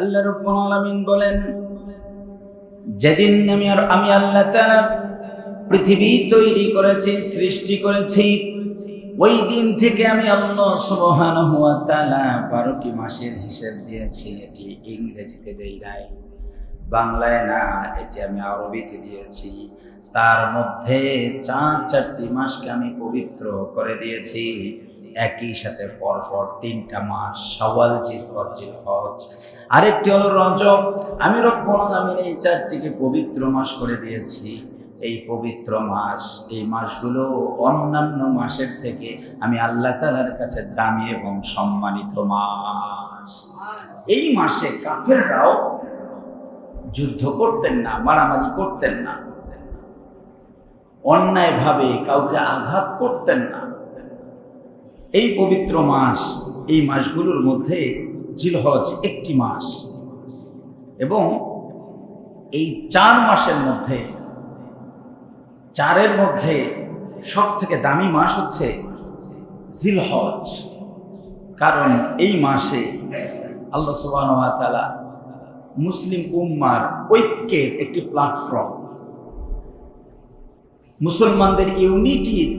আল্লাহ রব্বুল আলামিন বলেন, যেদিন আমি আর আমি আল্লাহ তাআলা পৃথিবী তৈরি করেছি, সৃষ্টি করেছি, ওই দিন থেকে আমি আল্লাহ সুবহানাহু ওয়া তাআলা 12টি মাসের হিসাব দিয়েছি। এটি ইংরেজিতে দেই নাই, বাংলায় না, এটি আমি আরবিতে দিয়েছি। তার মধ্যে চার চারটি মাসকে আমি পবিত্র করে দিয়েছি। একই সাথে পরপর তিনটা মাস সওয়াল জিলহজ জিলহজ। আরেকটি হলো রজব। আমি রব্বুল আলামিন এই চারটিকে পবিত্র মাস করে দিয়েছি। এই পবিত্র মাস, এই মাসগুলো অন্যান্য মাসের থেকে আমি আল্লাহ তাআলার কাছে দামি এবং সম্মানিত মাস। এই মাসে কাফেররাও যুদ্ধ করতেন না, মারামারি করতেন না। অন্যায়ভাবে কাউকে আঘাত করতেন না। এই পবিত্র মাস, এই মাসগুলোর মধ্যে জিলহজ একটি মাস। এবং এই চার মাসের মধ্যে, চারের মধ্যে সব থেকে দামি মাস হচ্ছে জিলহজ। কারণ এই মাসে আল্লাহ সুবাহ মুসলিম উম্মার ঐক্যের একটি প্ল্যাটফর্ম মুসলমানদের ইউনিটির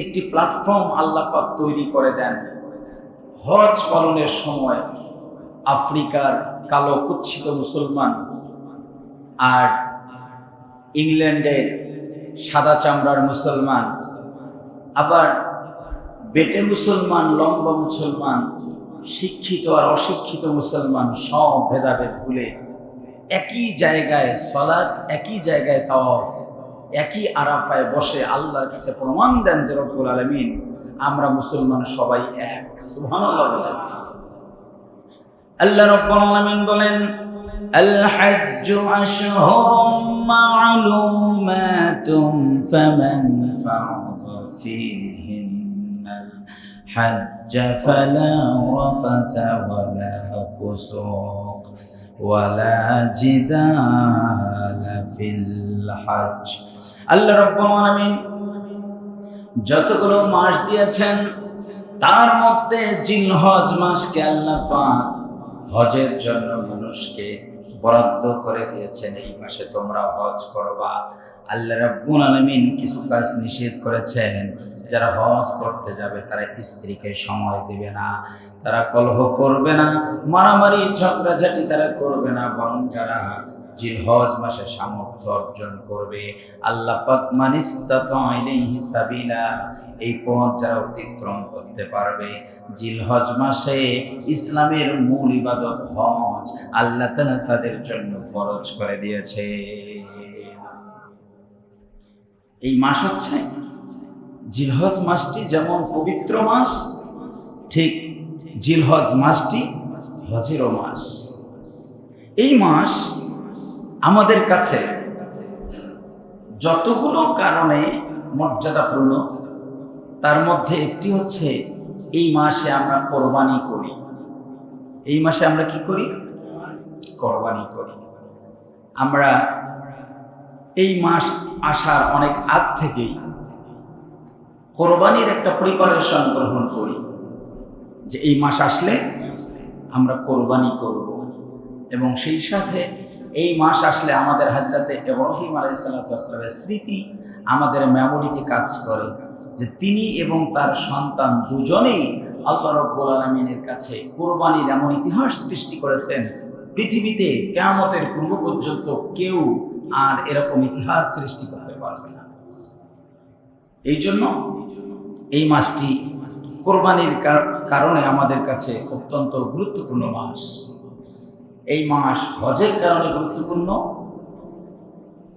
একটি প্ল্যাটফর্ম আল্লাহ পাক তৈরি করে দেন। হজ পালনের সময় আফ্রিকার কালো কুচ্ছিত মুসলমান আর ইংল্যান্ডের সাদা চামড়ার মুসলমান, আবার বেটে মুসলমান, লম্বা মুসলমান, শিক্ষিত আর অশিক্ষিত মুসলমান সব ভেদাভেদ ভুলে একই জায়গায় সলাদ একই জায়গায় তাওয়াফ একই আরাফায় বসে আল্লাহর কাছে প্রমাণ দেন যে রব্বুল আলমিন আমরা মুসলমান সবাই এক সুবহানাল্লাহ বলেন আল্লাহ রব্বুল আলামিন বলেন الحج أشهر معلومات فمن فرض فيهن الحج فلا رفث ولا فسوق ولا جدال في الحج আল্লাহ রব্বুল যতগুলো মাস দিয়েছেন, তার মধ্যে জিলহজ মাসকে আল্লাহ পাক হজের জন্য মানুষকে বরাদ্দ করে দিয়েছেন, এই মাসে তোমরা হজ করবা। আল্লাহ রাব্বুল আলামিন কিছু কাজ নিষেধ করেছেন, যারা হজ করতে যাবে তারা স্ত্রীকে সময় দেবে না, তারা কলহ করবে না, মারামারি ঝগড়াঝাটি তারা করবে না, বরং যারা জিলহজ মাসে সামর্থ্য অর্জন করবে। আল্লাহ সাবিলা, এই পথ যারা অতিক্রম করতে পারবে। জিলহজ মাসে ইসলামের মূল ইবাদত হজ, আল্লাহ তাআলা তাদের জন্য ফরজ করে দিয়েছে। এই মাস হচ্ছে জিলহজ মাসটি যেমন পবিত্র মাস, ঠিক জিলহজ মাসটি হজেরও মাস। এই মাস আমাদের কাছে যতগুলো কারণে মর্যাদাপূর্ণ, তার মধ্যে একটি হচ্ছে এই মাসে আমরা কোরবানি করি। এই মাসে আমরা কি করি? কোরবানি করি। আমরা এই মাস আসার অনেক আগ থেকেই কোরবানির একটা প্রিপারেশন গ্রহণ করি যে এই মাস আসলে আমরা কোরবানি করব। এবং সেই সাথে এই মাস আসলে আমাদের হাজরাতে ইব্রাহিম আলাইসাল্লামের স্মৃতি আমাদের মেমোরিতে কাজ করে যে তিনি এবং তার সন্তান দুজনেই আল্লাহ রব্বুল আলমিনের কাছে কোরবানির এমন ইতিহাস সৃষ্টি করেছেন, পৃথিবীতে কেয়ামতের পূর্ব পর্যন্ত কেউ আর এরকম ইতিহাস সৃষ্টি করতে পারবে না। এই জন্য এই মাসটি কোরবানির কারণে আমাদের কাছে অত্যন্ত গুরুত্বপূর্ণ মাস। এই মাস হজের কারণে গুরুত্বপূর্ণ,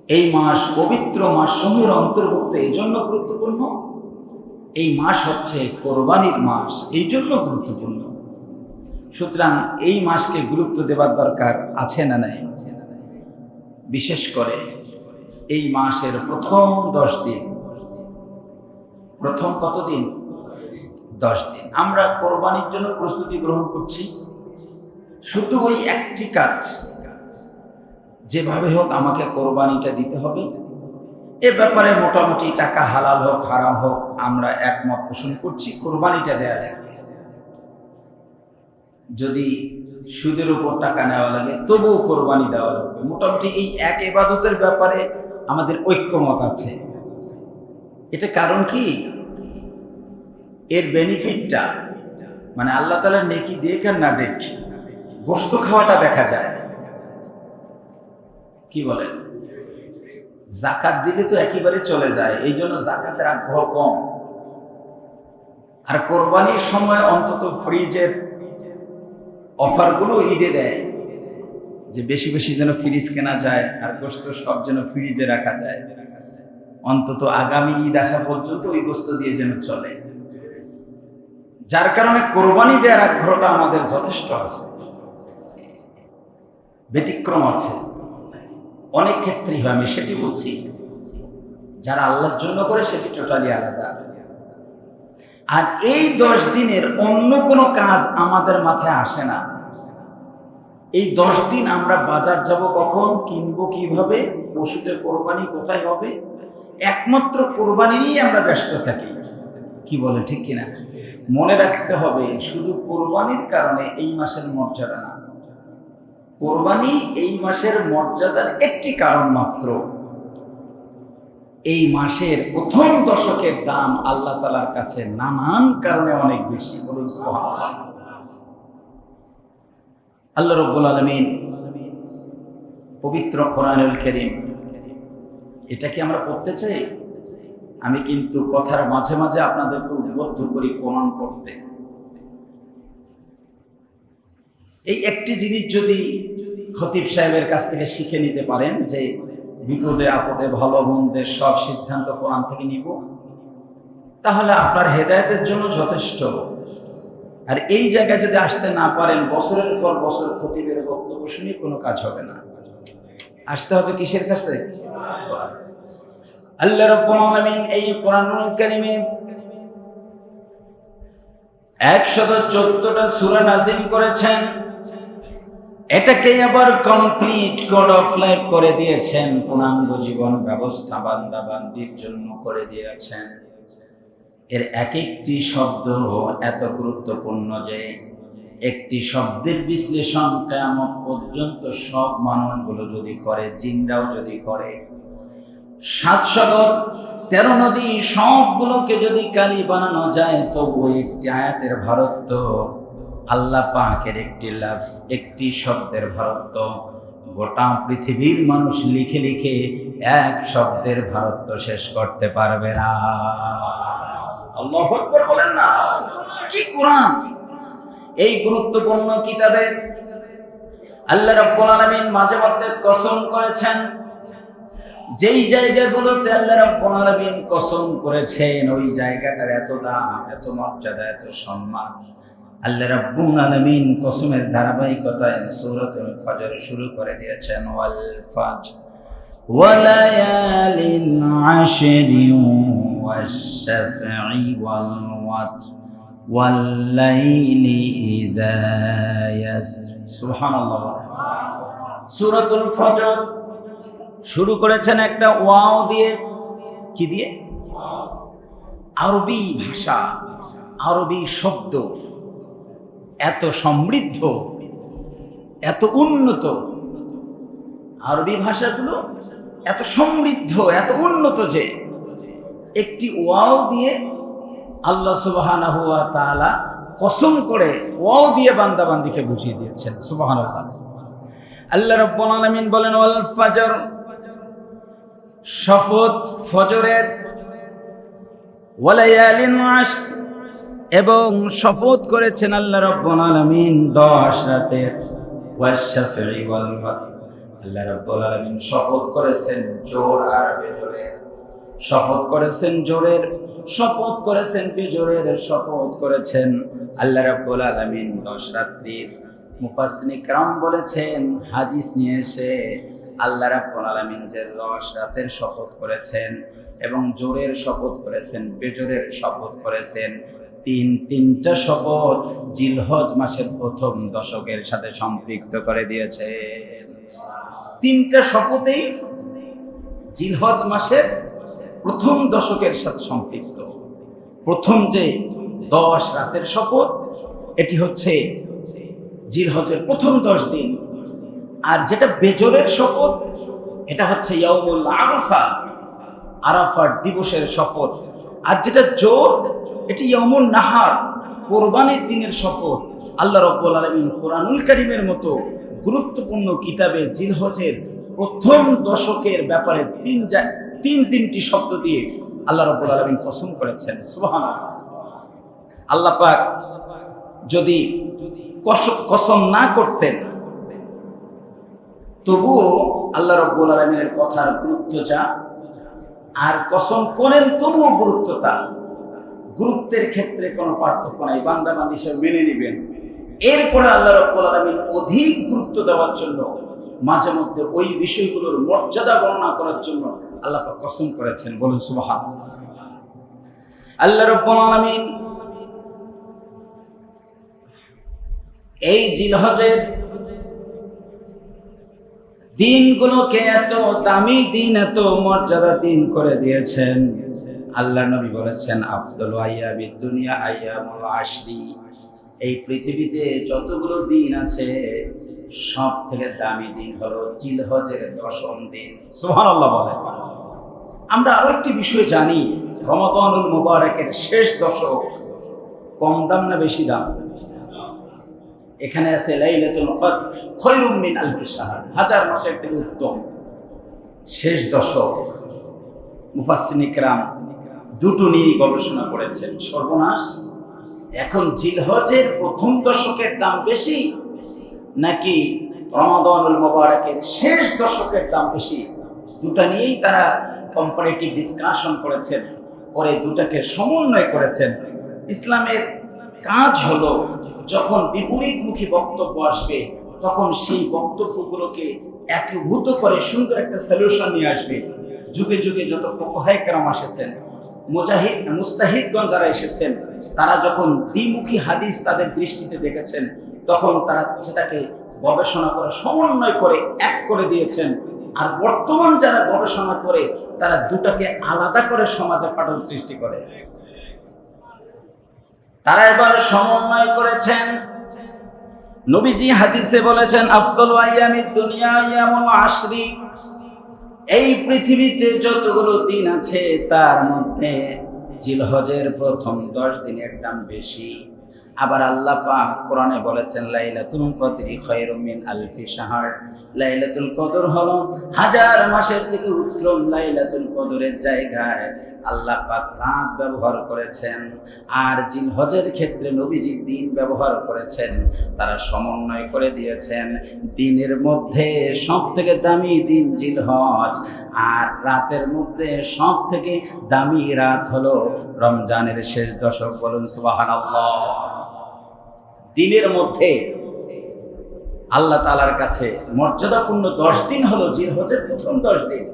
এই মাস পবিত্র মাস সমূহের অন্তর্ভুক্ত এই জন্য গুরুত্বপূর্ণ, এই মাস হচ্ছে কোরবানির মাস, এই জন্য গুরুত্বপূর্ণ। সুতরাং এই মাসকে গুরুত্ব দেওয়ার দরকার আছে না নাই? বিশেষ করে এই মাসের প্রথম দশ দিন। প্রথম কতদিন? দশ দিন। আমরা কোরবানির জন্য প্রস্তুতি গ্রহণ করছি। শুধু ওই একটি কাজ। যেভাবে হোক আমাকে কোরবানিটা দিতে হবে। এ ব্যাপারে মোটামুটি টাকা হালাল হোক, হারাম হোক, আমরা একমত পোষণ করছি, কোরবানিটা দেয়া লাগবে যদি সুদের উপর টাকা নেওয়া লাগে, তবুও কোরবানি দেওয়া লাগবে। মোটামুটি এই এক এবাদতের ব্যাপারে আমাদের ঐক্যমত আছে। এটা কারণ কি? এর বেনিফিটটা মানে আল্লাহ তালা নেকি দেখ আর না দেখ গোস্ত খাওয়াটা দেখা যায়। কি বলেন জাকাত দিলে তো একেবারে চলে যায়, এই জন্য জাকাতের আগ্রহ কম। আর কোরবানির সময় অন্তত ফ্রিজের অফারগুলো ঈদে দেয়, যে বেশি বেশি যেন ফ্রিজ কেনা যায়, আর গোস্ত সব যেন ফ্রিজে রাখা যায়। অন্তত আগামী ঈদ আসা পর্যন্ত ওই গোস্ত দিয়ে যেন চলে। যার কারণে কোরবানি দেওয়ার আগ্রহটা আমাদের যথেষ্ট আছে। ব্যতিক্রম আছে। অনেক ক্ষেত্রেই হয়, আমি সেটি বলছি। যারা আল্লাহর জন্য করে সেটি টোটালি আলাদা। আর এই দশ দিনের অন্য কোনো কাজ আমাদের মাথায় আসে না। এই দশ দিন আমরা বাজার যাব কখন, কিনবো কীভাবে, পশুদের কোরবানি কোথায় হবে? একমাত্র কোরবানি নিয়েই আমরা ব্যস্ত থাকি। কি বলে, ঠিক কিনা? মনে রাখতে হবে, শুধু কোরবানির কারণে এই মাসের মর্যাদা না। কোরবানি এই মাসের মর্যাদার একটি কারণ মাত্র। এই মাসের প্রথম দশকের দাম আল্লাহ তালার কাছে নানান কারণে অনেক বেশি। বলুন। আল্লাহ রব্বুল আলমিন পবিত্র কোরআনুল করিম, এটা কি আমরা পড়তে চাই? আমি কিন্তু কথার মাঝে মাঝে আপনাদেরকে উদ্বুদ্ধ করি কোরআন পড়তে। এই একটি জিনিস যদি খতিব সাহেবের কাছ থেকে শিখে নিতে পারেন যে বিপদে, আপদে, ভালো মন্দের সব সিদ্ধান্ত কোরআন থেকে নিব, তাহলে আপনার হেদায়তের জন্য যথেষ্ট। আর এই জায়গায় যদি আসতে না পারেন, বছরের পর বছর খতিবের বক্তব্য শুনে কোনো কাজ হবে না। আসতে হবে কিসের কাছে? আল্লাহ আলামিন এই কোরআনুল কারীমে একশত চোদ্দটা সূরা নাজিল করেছেন। এটাকে আবার কমপ্লিট কোড অফ লাইফ করে দিয়েছেন, পূর্ণাঙ্গ জীবন ব্যবস্থা বান্দা বান্দির জন্য করে দিয়েছেন। এর এক একটি শব্দ এত গুরুত্বপূর্ণ যে একটি শব্দের বিশ্লেষণ কেমন পর্যন্ত সব মানুষগুলো যদি করে, জিনরাও যদি করে, সাত সাগর, তেরো নদী সবগুলোকে যদি কালি বানানো যায় তবু একটি আয়াতের ভারত আল্লাহ পাকের একটি লাভস একটি শব্দের ভারত্ব। গোটা পৃথিবীর মানুষ লিখে লিখে এক শব্দের ভারত্ব শেষ করতে পারবে না। বলেন না। কি কোরআন? এই গুরুত্বপূর্ণ কিতাবে আল্লাহ রাব্বুল আলামিন মাঝে মধ্যে কসম করেছেন, যেই জায়গাগুলোতে আল্লাহ রাব্বুল আলামিন কসম করেছেন, ওই জায়গাটার এত দাম, এত মর্যাদা, এত সম্মান। আল্লাহ রাব্বুল আলামিন কসমের ধারাবাহিকতায় সূরাতুল ফজর শুরু করে দিয়েছেন, ওয়াল ফাজর। ওয়ালায়ালিন আশরি ওয়াশ-শাফঈ ওয়াল ওয়াতর ওয়াল-লাইলি ইযা ইয়াস সুবহানাল্লাহ। সূরাতুল ফজর শুরু করেছেন একটা ওয়াও দিয়ে। কি দিয়ে? আরবি ভাষা, আরবি শব্দ। এত সমৃদ্ধ, এত উন্নত। আরবি ভাষাগুলো এত সমৃদ্ধ, এত উন্নত যে একটি ওয়াও দিয়ে আল্লাহ তাআলা কসম করে ওয়াও দিয়ে বান্দাবান্দিকে বুঝিয়ে দিয়েছেন সুবহানাল্লাহ আল্লাহ রাব্বুল আলামিন বলেন, ওয়াল ফাজর শপথ ফজরের, ওয়ালায়ালিন আশর এবং শপথ করেছেন আল্লাহ রব্বুল আলামিন দশ রাতের আল্লাহ রব্বুল আলামিন শপথ করেছেন জোর আর বেজোরে শপথ করেছেন জোরের শপথ করেছেন পেজোরের শপথ করেছেন আল্লাহ রব্বুল আলামিন দশ রাত্রির। মুফাসনি کرام বলেছেন, হাদিস নিয়ে এসে আল্লাহ রাব্বুল আলামিন যে দশ রাতের শপথ করেছেন এবং জোরের শপথ করেছেন বেজোরের শপথ করেছেন তিন, তিনটা শপথ জিলহজ মাসের প্রথম দশকের সাথে সম্পৃক্ত করে দিয়েছে। তিনটা শপথেই জিলহজ মাসের প্রথম দশকের সাথে সম্পৃক্ত। প্রথম যে দশ রাতের শপথ, এটি হচ্ছে জিলহজের প্রথম দশ দিন। আর যেটা বেজরের শপথ, এটা হচ্ছে ইয়াউমুল আরাফা, আরাফার দিবসের শপথ। আর যেটা জোর, এটি ইয়াউমুল নাহার, কোরবানির দিনের শপথ আল্লাহ রব্বুল আলমিন কোরআনুল করিমের মতো গুরুত্বপূর্ণ কিতাবে জিলহজের প্রথম দশকের ব্যাপারে তিন তিন তিনটি শব্দ দিয়ে আল্লাহ রব্বুল আলমিন কসম করেছেন। সুবহান আল্লাহ পাক যদি কসম না করতেন, তবুও আল্লাহ রব্বুল আলমিনের কথার গুরুত্ব যা আর কসম করেন, তবুও গুরুত্ব তা গুরুত্বের ক্ষেত্রে কোনো পার্থক্য নাই, বান্দা বান্দি সব মেনে নেবেন। এরপরে আল্লাহ রব্বুল আলমিন অধিক গুরুত্ব দেওয়ার জন্য, মাঝে মধ্যে ওই বিষয়গুলোর মর্যাদা বর্ণনা করার জন্য আল্লাহ কসম করেছেন। বলুন সুবহান আল্লাহ রব্বুল আলমিন এই জিলহজের দিনগুলোকে এত দামি দিন, এত মর্যাদা দিন করে দিয়েছেন। আল্লাহ নবী বলেছেন, আফদল আইয়াবি দুনিয়া আইয়ামুল আশরি। এই পৃথিবীতে যতগুলো দিন আছে, সব থেকে দামি দিন হলো জিলহজের দশম দিন। সুবহানাল্লাহ বলেন। আমরা আরও একটি বিষয় জানি, রমাদানুল মুবারকের শেষ দশক কম দাম না বেশি দাম? এখানে আছে লাইলাতুল কদর মিন আলফি শাহর, হাজার মাসের থেকে উত্তম। শেষ দশক মুফাসসিন ইকরাম দুটো নিয়ে গবেষণা করেছেন, সর্বনাশ। এখন জিলহজের প্রথম দশকের দাম বেশি, নাকি রমাদানুল মোবারকের শেষ দশকের দাম বেশি? দুটা নিয়েই তারা কম্পারেটিভ ডিসকাশন করেছেন, পরে দুটাকে সমন্বয় করেছেন। ইসলামের কাজ হলো যখন বিপরীতমুখী বক্তব্য আসবে, তখন সেই বক্তব্যগুলোকে একীভূত করে সুন্দর একটা সলিউশন নিয়ে আসবে। যুগে যুগে যত ফোকাহাইকরাম এসেছেন মুজাহিদ, মুস্তাহিদগণ যারা এসেছেন, তারা যখন দ্বিমুখী হাদিস তাদের দৃষ্টিতে দেখেছেন, তখন তারা সেটাকে গবেষণা করে, সমন্বয় করে, এক করে দিয়েছেন। আর বর্তমান যারা গবেষণা করে, তারা দুটাকে আলাদা করে সমাজে ফাটল সৃষ্টি করে। তারা এবার সমন্বয় করেছেন। নবীজি হাদিসে বলেছেন, আফদল আয়ামি দুনিয়া ইয়ামুল আশরি। এই পৃথিবীতে যতগুলো দিন আছে, তার মধ্যে জিলহজের প্রথম দশ দিনের দাম বেশি। আবার আল্লাহ পাক কোরআনে বলেছেন, লাইলাতুল কদরি খায়রুম মিন আলফি শাহর। লাইলাতুল কদর হলো হাজার মাসের থেকে উত্তম লাইলাতুল কদরের জায়গায় আল্লাহ পাক রাত ব্যবহার করেছেন, আর জিলহজের ক্ষেত্রে নবীজি দিন ব্যবহার করেছেন, তারা সমন্বয় করে দিয়েছেন। দিনের মধ্যে সব থেকে দামি দিন জিল হজ আর রাতের মধ্যে সব থেকে দামি রাত হলো রমজানের শেষ দশক। বলুন সুবহানাল্লাহ। দিনের মধ্যে আল্লাহ তালার কাছে মর্যাদাপূর্ণ দশ দিন হলো জিলহজের প্রথম দশ দিন।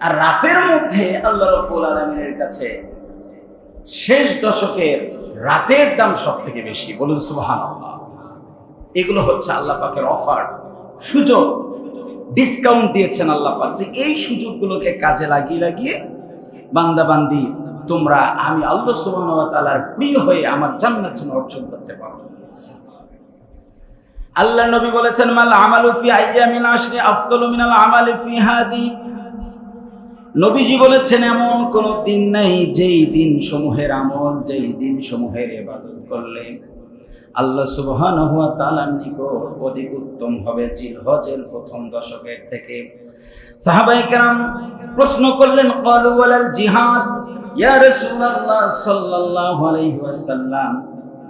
আর রাতের মধ্যে আল্লাহ রব্বুল আলমিনের কাছে শেষ দশকের রাতের দাম সব থেকে বেশি। বলুন সুবাহান এগুলো হচ্ছে আল্লাহ পাকের অফার। সুযোগ ডিসকাউন্ট দিয়েছেন আল্লাহ পাক। যে এই সুযোগগুলোকে কাজে লাগিয়ে লাগিয়ে বান্দাবান্দি তোমরা, আমি আল্লাহ তাআলার প্রিয় হয়ে আমার জান্নাত যেন অর্জন করতে পারো। আল্লাহ নবী বলেছেন, মাল আমালু ফি আইয়ামিন আশরি আফদালু মিনাল আমালি ফি হাদি। নবীজি বলেছেন, এমন কোন দিন নাই যেই দিন সমূহের আমল, যেই দিন সমূহের ইবাদত করলে আল্লাহ সুবহানাহু ওয়া তাআলার নিকট অধিক উত্তম হবে। জিলহজের প্রথম দশকের থেকে সাহাবায়ে কেরাম প্রশ্ন করলেন ক্বালু ওয়ালাল জিহাদ?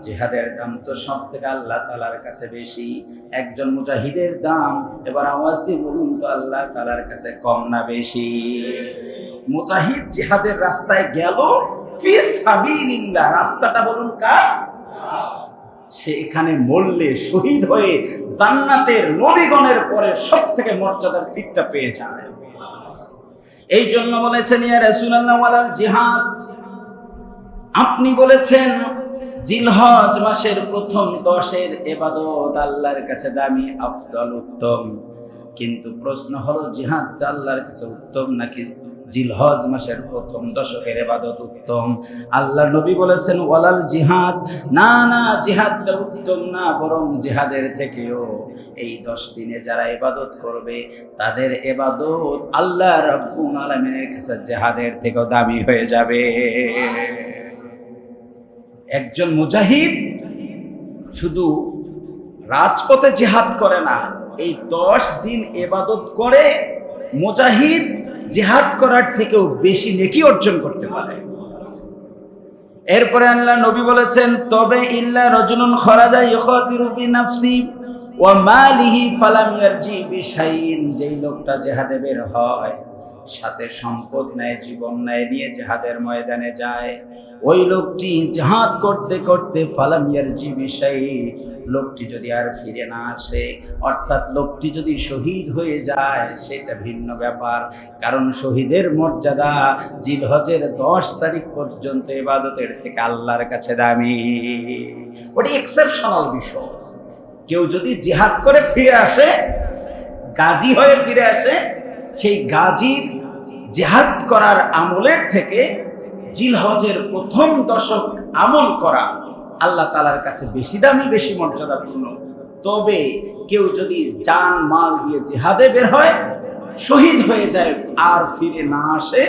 জিহাদের দাম তো সব থেকে আল্লাহ তালার কাছে বেশি। একজন মুজাহিদের দাম, এবার আওয়াজ দিয়ে বলুন তো আল্লাহ তালার কাছে কম না বেশি? মুজাহিদ জিহাদের রাস্তায় গেল রাস্তাটা বলুন কার? সে মরলে শহীদ হয়ে জান্নাতের নবীগণের পরে সব থেকে মর্যাদার সিটটা পেয়ে যায়। এই জন্য বলেছেন জিহাদ। আপনি বলেছেন, জিলহজ মাসের প্রথম দশের এবাদত আল্লাহর কাছে দামি, আফদল উত্তম। কিন্তু প্রশ্ন হলো, জিহাদ আল্লাহর কাছে উত্তম নাকি জিলহজ মাসের প্রথম দশকের এবাদত উত্তম। আল্লাহ নবী বলেছেন, ওয়ালাল জিহাদ। না না, জিহাদটা উত্তম না, বরং জিহাদের থেকেও। এই দশ দিনে যারা এবাদত করবে, তাদের এবাদত আল্লাহ রাব্বুল আলামিনের কাছে জিহাদের থেকেও দামি হয়ে যাবে। একজন মুজাহিদ শুধু রাজপথে জিহাদ করে না, এই দশ দিন এবাদত করে মুজাহিদ জিহাদ করার থেকেও বেশি নেকি অর্জন করতে পারে। এরপরে আল্লাহ নবী বলেছেন, তবে ইল্লা রজুলুন খরাজা ইখাতিরু বি নাফসি ওয়া মালিহি ফালাম ইয়ারজি বিশাইইন যেই লোকটা জিহাদে বের হয়। সাথে সম্পদ নেয়, জীবন নেয়, নিয়ে জেহাদের ময়দানে যায়। ওই লোকটি জাহাদ করতে করতে ফালাম ইয়ারজি বিষয় লোকটি যদি আর ফিরে না আসে, অর্থাৎ লোকটি যদি শহীদ হয়ে যায়, সেটা ভিন্ন ব্যাপার। কারণ শহীদের মর্যাদা জিলহজের দশ তারিখ পর্যন্ত ইবাদতের থেকে আল্লাহর কাছে দামি। ওটি এক্সেপশনাল বিষয়। কেউ যদি জিহাদ করে ফিরে আসে, গাজী হয়ে ফিরে আসে, সেই গাজীর জেহাদ করার আমলের থেকে জিলহজের প্রথম দশক আমল করা আল্লাহ তালার কাছে বেশি দামি, বেশি মর্যাদাপূর্ণ। তবে কেউ যদি জান, মাল দিয়ে জেহাদে বের হয়, শহীদ হয়ে যায় আর ফিরে না আসে,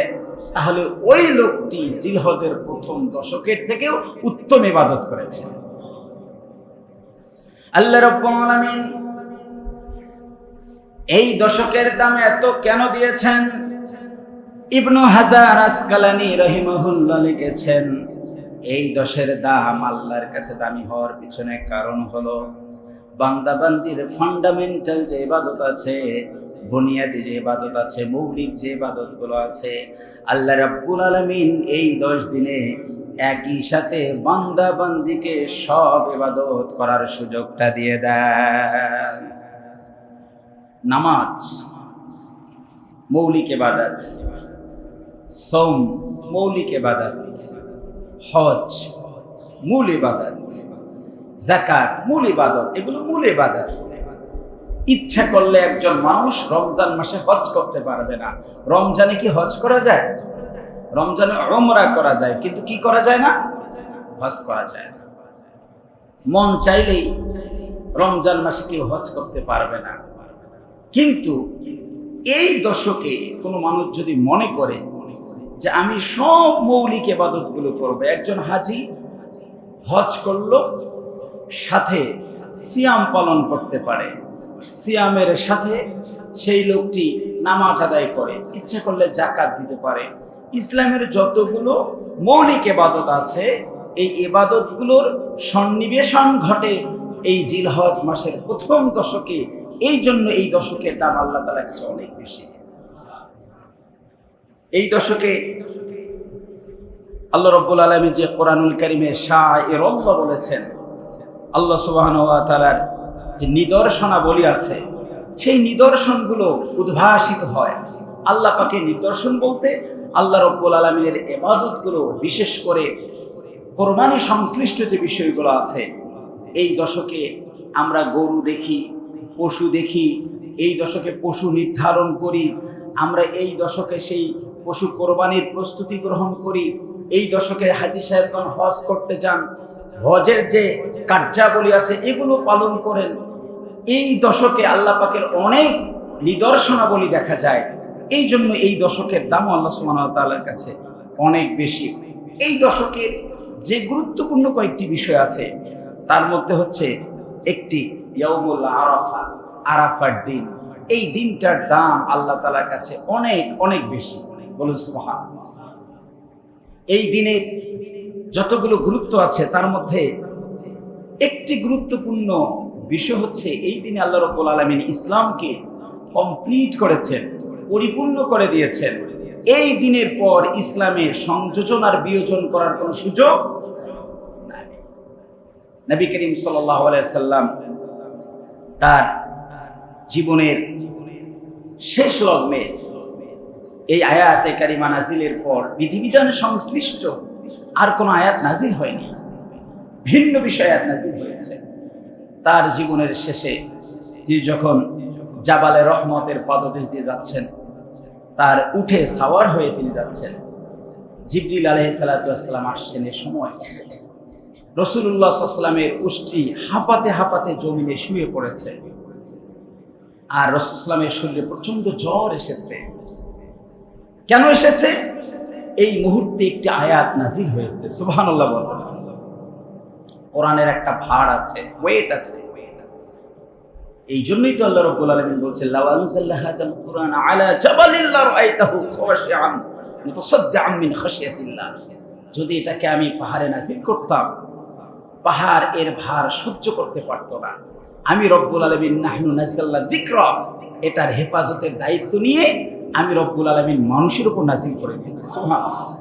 তাহলে ওই লোকটি জিলহজের প্রথম দশকের থেকেও উত্তম ইবাদত করেছে। আল্লাহ রব্বুল এই দশকের দাম এত কেন দিয়েছেন? ইবনু হাজার আসকালানি রহিমহুল্লাহ লিখেছেন, এই দশের দাম আল্লাহর কাছে দামি হওয়ার পিছনে কারণ হলো, বান্দাবান্দির ফান্ডামেন্টাল যে ইবাদত আছে, বুনিয়াদি যে ইবাদত আছে, মৌলিক যে ইবাদতগুলো আছে, আল্লাহ রাব্বুল আলামিন এই দশ দিনে একই সাথে বান্দাবান্দিকে সব ইবাদত করার সুযোগটা দিয়ে দেন। নামাজ, মৌলিক এবাদত সোম, মৌলিক এবাদত হজ, মূল ইবাদত জাকাত মূল ইবাদত, এগুলো মূল ইবাদত। ইচ্ছা করলে একজন মানুষ রমজান মাসে হজ করতে পারবে না। রমজানে কি হজ করা যায়? রমজানে অমরা করা যায়, কিন্তু কি করা যায় না? হজ করা যায় না। মন চাইলেই রমজান মাসে কেউ হজ করতে পারবে না। কিন্তু এই দশকে কোনো মানুষ যদি মনে করে যে আমি সব মৌলিক এবাদতগুলো করব। একজন হাজি হজ করল, সাথে সিয়াম পালন করতে পারে। সিয়ামের সাথে সেই লোকটি নামাজ আদায় করে, ইচ্ছা করলে জাকাত দিতে পারে। ইসলামের যতগুলো মৌলিক এবাদত আছে, এই এবাদতগুলোর সন্নিবেশন ঘটে এই জিলহজ মাসের প্রথম দশকে। এই জন্য এই দশকের দাম আল্লাহ তালার কাছে অনেক বেশি। এই দশকে আল্লাহ রব্বুল আলমী যে কোরআনুল করিমে শাহ এরল্লা বলেছেন, আল্লাহ সুবাহন তালার যে নিদর্শনাবলী আছে, সেই নিদর্শনগুলো উদ্ভাসিত হয়। আল্লাহ পাকে নিদর্শন বলতে আল্লাহ রব্বুল আলমিনের এবাদতগুলো বিশেষ করে কোরবানি সংশ্লিষ্ট যে বিষয়গুলো আছে, এই দশকে আমরা গরু দেখি, পশু দেখি, এই দশকে পশু নির্ধারণ করি, আমরা এই দশকে সেই পশু কোরবানির প্রস্তুতি গ্রহণ করি। এই দশকে হাজি সাহেবগণ হজ করতে যান। হজের যে কার্যাবলী আছে, এগুলো পালন করেন। এই দশকে আল্লাহ পাকের অনেক নিদর্শনাবলী দেখা যায়। এই জন্য এই দশকের দাম আল্লাহ সুমানতালার কাছে অনেক বেশি। এই দশকের যে গুরুত্বপূর্ণ কয়েকটি বিষয় আছে, তার মধ্যে হচ্ছে একটি আরাফা, আরাফার দিন। এই দিনটার দাম আল্লাহ তালার কাছে অনেক অনেক বেশি। বলুন সুবহান এই দিনের যতগুলো গুরুত্ব আছে, তার মধ্যে একটি গুরুত্বপূর্ণ বিষয় হচ্ছে, এই দিনে আল্লাহ রব্বুল আলমিন ইসলামকে কমপ্লিট করেছেন, পরিপূর্ণ করে দিয়েছেন। এই দিনের পর ইসলামে সংযোজন আর বিয়োজন করার কোনো সুযোগ নবী করিম সাল্লাম তার জীবনের শেষ লগ্নে এই আয়াতে কারিমা নাজিলের পর বিধিবিধান সংশ্লিষ্ট আর কোনো আয়াত নাজিল হয়নি। ভিন্ন বিষয় আয়াত নাজিল হয়েছে। তার জীবনের শেষে যে যখন জাবালে রহমতের পদদেশ দিয়ে যাচ্ছেন, তার উঠে সাওয়ার হয়ে তিনি যাচ্ছেন। জিবরিল আলহ সালাতাম আসছেন এ সময়। রসুল্লাহ সাল্লামের উষ্টি হাঁপাতে হাঁপাতে জমিনে শুয়ে পড়েছে। আর রসুলামের শরীরে প্রচণ্ড জ্বর এসেছে। কেন এসেছে? এই মুহূর্তে একটি আয়াত নাজির হয়েছে। সুবহান আল্লাহ কোরআনের একটা ভার আছে ওয়েট আছে। এই জন্যই তো আল্লাহ রাব্বুল আলামিন বলছেন, লাউ আলা যদি এটাকে আমি পাহাড়ে নাজিল করতাম, পাহাড় এর ভার সহ্য করতে পারতো না। আমি রব্বুল আলমিন নাহনু যিকরা, এটার হেফাজতের দায়িত্ব নিয়ে আমি রব্বুল আলমিন মানুষের উপর নাজিল করে দিয়েছি সুবহানাল্লাহ।